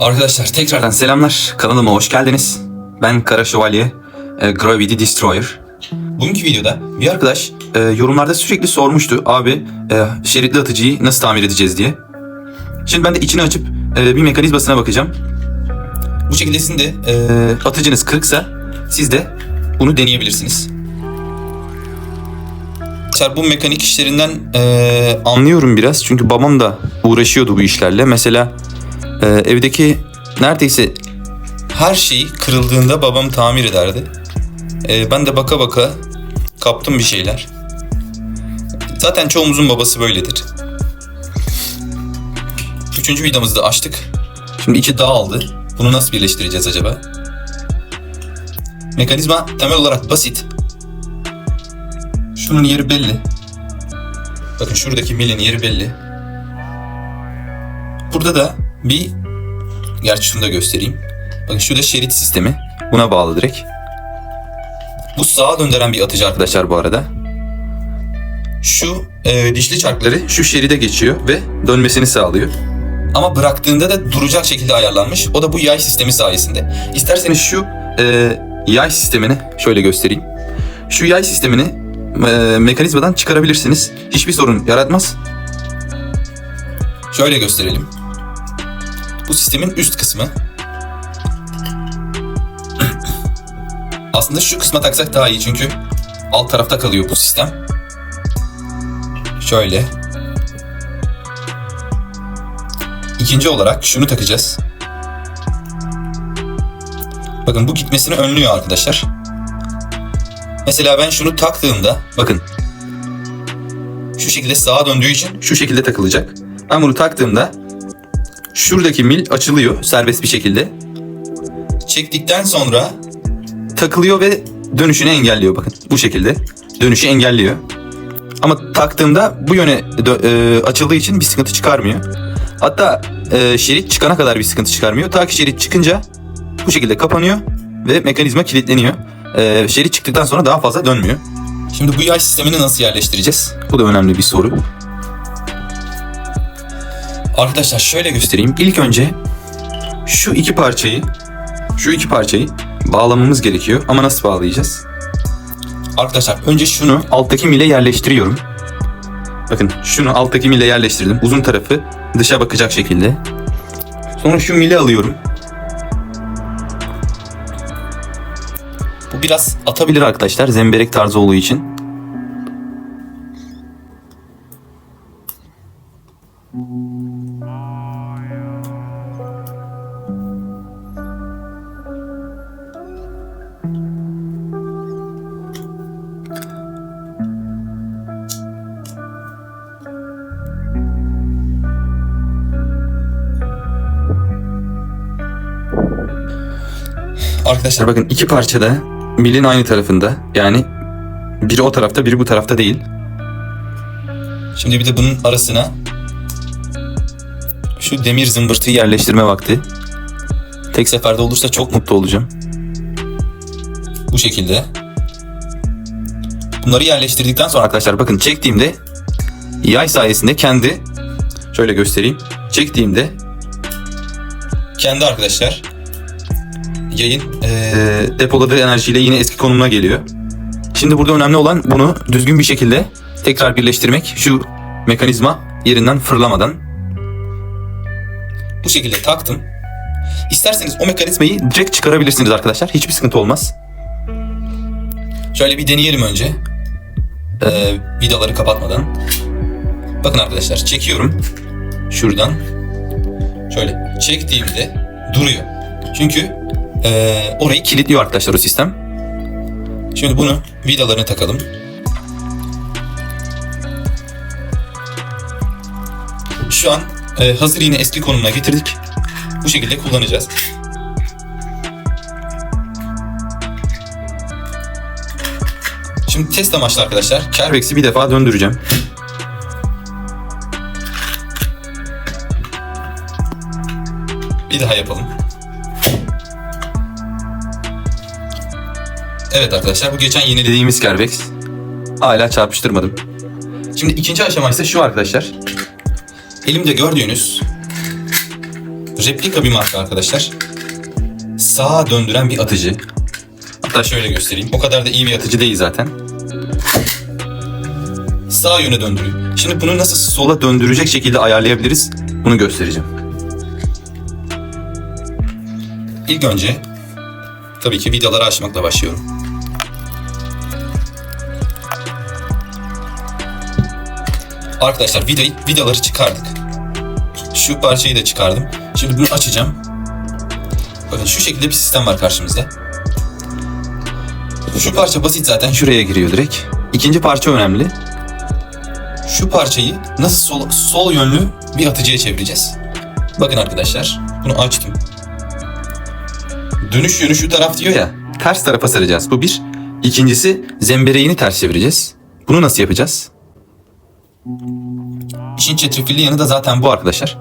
Arkadaşlar tekrardan selamlar. Kanalıma hoş geldiniz. Ben Kara Şövalye, e, Gravity Destroyer. Bugünkü videoda bir arkadaş e, yorumlarda sürekli sormuştu. Abi e, şeritli atıcıyı nasıl tamir edeceğiz diye. Şimdi ben de içini açıp e, bir mekanizmasına bakacağım. Bu şekilde sizin de e, atıcınız kırıksa siz de bunu deneyebilirsiniz. Arkadaşlar bu mekanik işlerinden e, anlıyorum biraz. Çünkü babam da uğraşıyordu bu işlerle. Mesela e, evdeki neredeyse her şey kırıldığında babam tamir ederdi. E, ben de baka baka kaptım bir şeyler. Zaten çoğumuzun babası böyledir. Üçüncü vidamızı da açtık. Şimdi içi dağıldı. Bunu nasıl birleştireceğiz acaba? Mekanizma temel olarak basit. Şunun yeri belli. Bakın şuradaki milin yeri belli. Burada da bir... Gerçi şunu da göstereyim. Bakın şurada şerit sistemi. Buna bağlı direkt. Bu sağa döndüren bir atıcı arkadaşlar bu arada. Şu e, dişli çarkları şu şeride geçiyor ve dönmesini sağlıyor. Ama bıraktığında da duracak şekilde ayarlanmış. O da bu yay sistemi sayesinde. İsterseniz şu e, yay sistemini şöyle göstereyim. Şu yay sistemini e, mekanizmadan çıkarabilirsiniz. Hiçbir sorun yaratmaz. Şöyle gösterelim. Bu sistemin üst kısmı. Aslında şu kısma taksak daha iyi çünkü alt tarafta kalıyor bu sistem. Şöyle. İkinci olarak şunu takacağız. Bakın bu gitmesini önlüyor arkadaşlar. Mesela ben şunu taktığımda bakın şu şekilde sağa döndüğü için şu şekilde takılacak. Ben bunu taktığımda şuradaki mil açılıyor serbest bir şekilde. Çektikten sonra takılıyor ve dönüşünü engelliyor bakın bu şekilde. Dönüşü engelliyor. Ama taktığımda bu yöne e, açıldığı için bir sıkıntı çıkarmıyor. Hatta e, şerit çıkana kadar bir sıkıntı çıkarmıyor. Ta ki şerit çıkınca bu şekilde kapanıyor ve mekanizma kilitleniyor. E, şerit çıktıktan sonra daha fazla dönmüyor. Şimdi bu yay sistemini nasıl yerleştireceğiz? Bu da önemli bir soru. Arkadaşlar şöyle göstereyim. İlk önce şu iki parçayı şu iki parçayı bağlamamız gerekiyor. Ama nasıl bağlayacağız? Arkadaşlar önce şunu alttaki mile yerleştiriyorum. Bakın şunu alttaki mile yerleştirdim. Uzun tarafı dışa bakacak şekilde. Sonra şu mili alıyorum. Bu biraz atabilir arkadaşlar zemberek tarzı olduğu için. Arkadaşlar bakın iki parçada milin aynı tarafında. Yani biri o tarafta biri bu tarafta değil. Şimdi bir de bunun arasına şu demir zımbırtıyı yerleştirme vakti. Tek seferde olursa çok mutlu olacağım. Bu şekilde. Bunları yerleştirdikten sonra arkadaşlar bakın çektiğimde yay sayesinde kendi şöyle göstereyim. Çektiğimde kendi arkadaşlar yayın eee, depoladığı enerjiyle yine eski konumuna geliyor. Şimdi burada önemli olan bunu düzgün bir şekilde tekrar birleştirmek. Şu mekanizma yerinden fırlamadan. Bu şekilde taktım. İsterseniz o mekanizmayı direkt çıkarabilirsiniz arkadaşlar. Hiçbir sıkıntı olmaz. Şöyle bir deneyelim önce. Eee vidaları kapatmadan. Bakın arkadaşlar çekiyorum. Şuradan. Şöyle çektiğimde duruyor. Çünkü ee, orayı kilitliyor arkadaşlar o sistem. Şimdi bunu vidalarını takalım. Şu an e, hazır yine eski konumuna getirdik. Bu şekilde kullanacağız. Şimdi test amaçlı arkadaşlar Carebex'i bir defa döndüreceğim. Bir daha yapalım. Evet arkadaşlar bu geçen yenilediğimiz Kerbex. Hala çarpıştırmadım. Şimdi ikinci aşama ise şu arkadaşlar. Elimde gördüğünüz replika bir marka arkadaşlar. Sağa döndüren bir atıcı. Hatta şöyle göstereyim. O kadar da iyi bir atıcı değil zaten. Sağ yöne döndürüyor. Şimdi bunu nasıl sola döndürecek şekilde ayarlayabiliriz? Bunu göstereceğim. İlk önce tabii ki vidaları açmakla başlıyorum. Arkadaşlar vidayı, vidaları çıkardık. Şu parçayı da çıkardım. Şimdi bunu açacağım. Bakın şu şekilde bir sistem var karşımızda. Şu parça basit zaten şuraya giriyor direkt. İkinci parça önemli. Şu parçayı nasıl sol, sol yönlü bir atıcıya çevireceğiz. Bakın arkadaşlar bunu açtım. Dönüş yönü şu taraf diyor ya. Ters tarafa saracağız. Bu bir. İkincisi zembereğini ters çevireceğiz. Bunu nasıl yapacağız? İşin çetrefilli yanı da zaten bu arkadaşlar.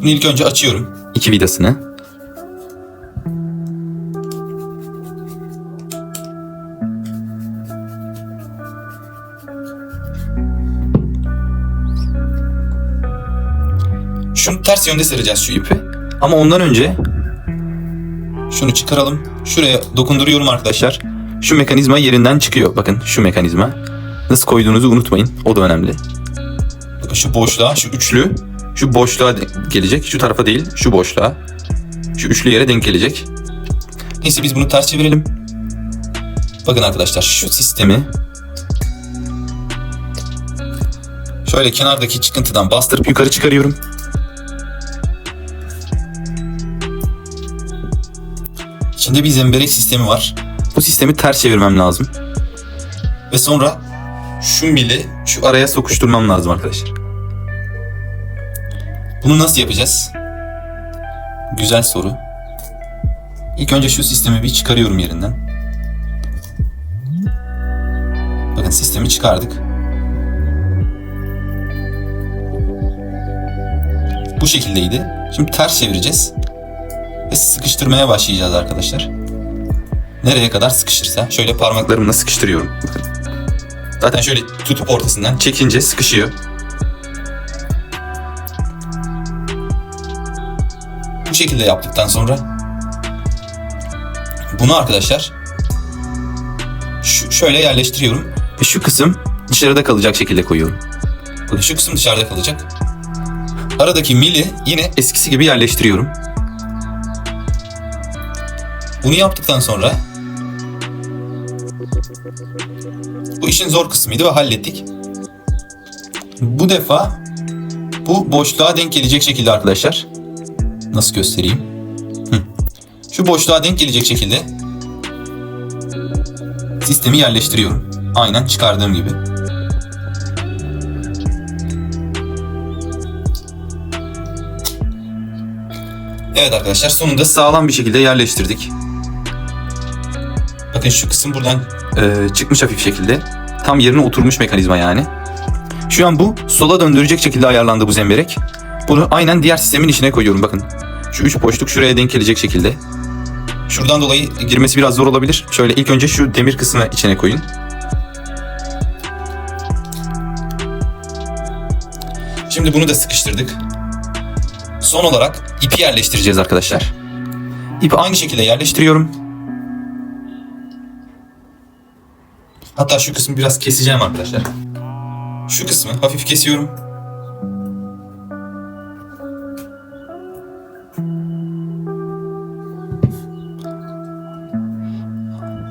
Bunu ilk önce açıyorum. iki vidasını. Şunu ters yönde saracağız şu ipi. Ama ondan önce şunu çıkaralım. Şuraya dokunduruyorum arkadaşlar. Şu mekanizma yerinden çıkıyor. Bakın şu mekanizma. Nasıl koyduğunuzu unutmayın. O da önemli. Şu boşluğa, şu üçlü, şu boşluğa gelecek. Şu tarafa değil, şu boşluğa. Şu üçlü yere denk gelecek. Neyse biz bunu ters çevirelim. Bakın arkadaşlar şu sistemi şöyle kenardaki çıkıntıdan bastırıp yukarı çıkarıyorum. İçinde bir zemberek sistemi var. Bu sistemi ters çevirmem lazım. Ve sonra şu mili şu araya sokuşturmam lazım arkadaşlar. Bunu nasıl yapacağız? Güzel soru. İlk önce şu sistemi bir çıkarıyorum yerinden. Bakın sistemi çıkardık. Bu şekildeydi. Şimdi ters çevireceğiz. Ve sıkıştırmaya başlayacağız arkadaşlar. Nereye kadar sıkışırsa. Şöyle parmaklarımla sıkıştırıyorum. Bakın. Zaten şöyle tutup ortasından çekince sıkışıyor. Bu şekilde yaptıktan sonra bunu arkadaşlar şöyle yerleştiriyorum. Şu kısım dışarıda kalacak şekilde koyuyorum. Bakın şu kısım dışarıda kalacak. Aradaki mili yine eskisi gibi yerleştiriyorum. Bunu yaptıktan sonra bu işin zor kısmıydı ve hallettik. Bu defa bu boşluğa denk gelecek şekilde arkadaşlar. Nasıl göstereyim? Şu boşluğa denk gelecek şekilde sistemi yerleştiriyorum. Aynen çıkardığım gibi. Evet arkadaşlar sonunda sağlam bir şekilde yerleştirdik. Bakın şu kısım buradan e, çıkmış hafif şekilde. Tam yerine oturmuş mekanizma yani. Şu an bu sola döndürecek şekilde ayarlandı bu zemberek. Bunu aynen diğer sistemin içine koyuyorum bakın. Şu üç boşluk şuraya denk gelecek şekilde. Şuradan dolayı girmesi biraz zor olabilir. Şöyle ilk önce şu demir kısmı içine koyun. Şimdi bunu da sıkıştırdık. Son olarak ipi yerleştireceğiz arkadaşlar. İpi aynı şekilde yerleştiriyorum. Hatta şu kısmı biraz keseceğim arkadaşlar. Şu kısmı hafif kesiyorum.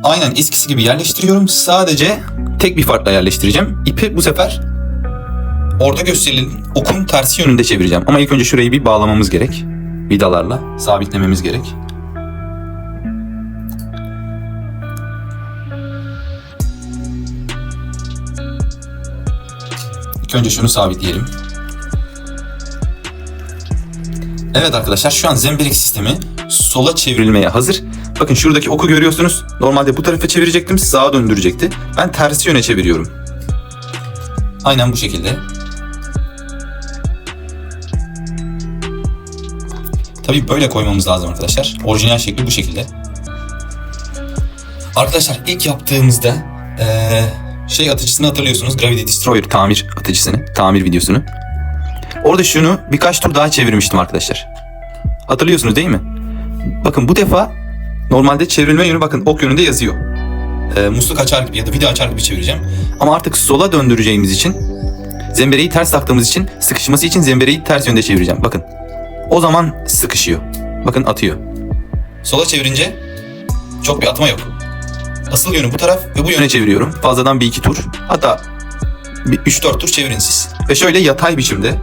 Aynen eskisi gibi yerleştiriyorum. Sadece tek bir farkla yerleştireceğim. İpi bu sefer orada gösterilen okun tersi yönünde çevireceğim. Ama ilk önce şurayı bir bağlamamız gerek. Vidalarla sabitlememiz gerek. İlk önce şunu sabitleyelim. Evet arkadaşlar şu an zemberek sistemi sola çevrilmeye hazır. Bakın şuradaki oku görüyorsunuz. Normalde bu tarafa çevirecektim sağa döndürecekti. Ben tersi yöne çeviriyorum. Aynen bu şekilde. Tabii böyle koymamız lazım arkadaşlar. Orijinal şekli bu şekilde. Arkadaşlar ilk yaptığımızda eee, şey atıcısını hatırlıyorsunuz. Gravity Destroyer tamir atıcısını, tamir videosunu. Orada şunu birkaç tur daha çevirmiştim arkadaşlar. Hatırlıyorsunuz değil mi? Bakın bu defa normalde çevrilme yönü bakın ok yönünde yazıyor. Ee, musluk açar gibi ya da vida açar gibi çevireceğim. Ama artık sola döndüreceğimiz için zembereği ters taktığımız için sıkışması için zembereği ters yönde çevireceğim. Bakın. O zaman sıkışıyor. Bakın atıyor. Sola çevirince çok bir atma yok. Asıl yönü bu taraf ve bu yöne çeviriyorum. Fazladan bir iki tur. Hatta bir 3-4 tur çevirin siz. Ve şöyle yatay biçimde.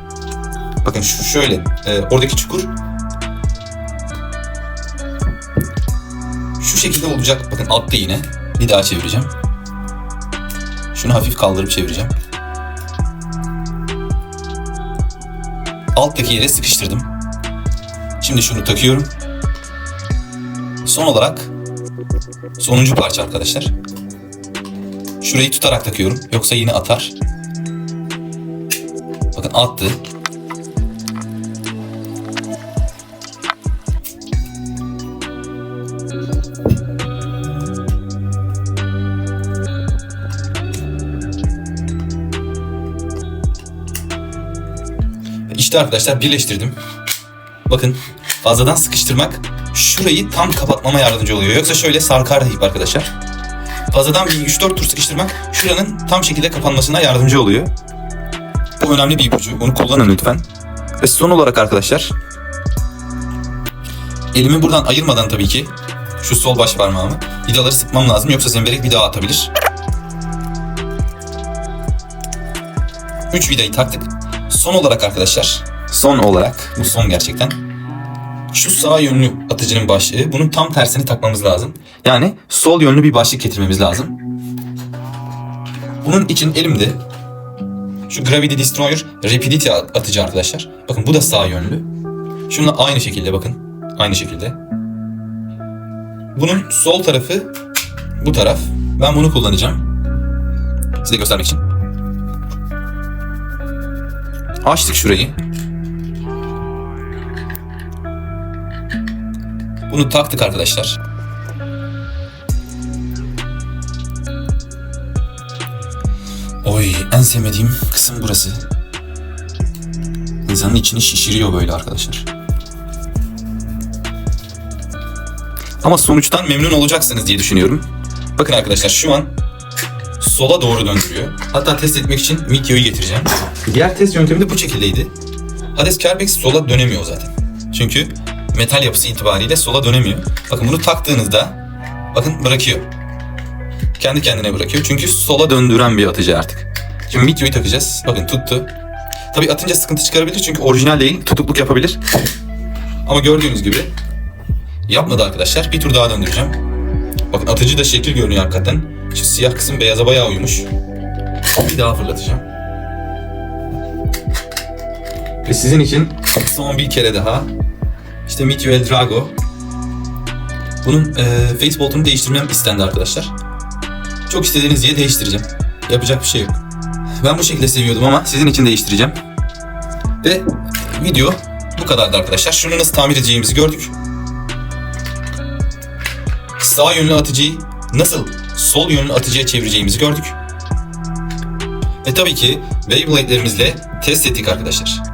Bakın şu şöyle e, oradaki çukur şu şekilde olacak. Bakın attı yine. Bir daha çevireceğim. Şunu hafif kaldırıp çevireceğim. Alttaki yere sıkıştırdım. Şimdi şunu takıyorum. Son olarak sonuncu parça arkadaşlar. Şurayı tutarak takıyorum. Yoksa yine atar. Bakın attı. İşte arkadaşlar birleştirdim. Bakın fazladan sıkıştırmak şurayı tam kapatmama yardımcı oluyor. Yoksa şöyle sarkar da ip arkadaşlar. Fazladan bir 3-4 tur sıkıştırmak şuranın tam şekilde kapanmasına yardımcı oluyor. Bu önemli bir ipucu. Bunu kullanın lütfen. Ve son olarak arkadaşlar elimi buradan ayırmadan tabii ki şu sol baş parmağımı vidaları sıkmam lazım yoksa zemberek daha atabilir. 3 vidayı taktık. Son olarak arkadaşlar, son olarak, bu son gerçekten. Şu sağ yönlü atıcının başlığı, bunun tam tersini takmamız lazım. Yani sol yönlü bir başlık getirmemiz lazım. Bunun için elimde şu Gravity Destroyer Rapidity atıcı arkadaşlar. Bakın bu da sağ yönlü. Şununla aynı şekilde bakın. Aynı şekilde. Bunun sol tarafı bu taraf. Ben bunu kullanacağım. Size göstermek için. Açtık şurayı. Bunu taktık arkadaşlar. Oy en sevmediğim kısım burası. İnsanın içini şişiriyor böyle arkadaşlar. Ama sonuçtan memnun olacaksınız diye düşünüyorum. Bakın arkadaşlar şu an sola doğru döndürüyor. Hatta test etmek için videoyu getireceğim. Diğer test yöntemi de bu şekildeydi. Hades Kerbex sola dönemiyor zaten. Çünkü metal yapısı itibariyle sola dönemiyor. Bakın bunu taktığınızda bakın bırakıyor. Kendi kendine bırakıyor. Çünkü sola döndüren bir atıcı artık. Şimdi videoyu takacağız. Bakın tuttu. Tabii atınca sıkıntı çıkarabilir çünkü orijinal değil. Tutukluk yapabilir. Ama gördüğünüz gibi yapmadı arkadaşlar. Bir tur daha döndüreceğim. Bakın atıcı da şekil görünüyor hakikaten. Şu siyah kısım beyaza bayağı uymuş. Bir daha fırlatacağım. Ve sizin için son bir kere daha işte Meet You El Drago. Bunun e, face boltunu değiştirmem istendi arkadaşlar. Çok istediğiniz diye değiştireceğim. Yapacak bir şey yok. Ben bu şekilde seviyordum ama sizin için değiştireceğim. Ve video bu kadardı arkadaşlar. Şunu nasıl tamir edeceğimizi gördük. Sağ yönlü atıcıyı nasıl sol yönlü atıcıya çevireceğimizi gördük. Ve tabii ki Beyblade'lerimizle test ettik arkadaşlar.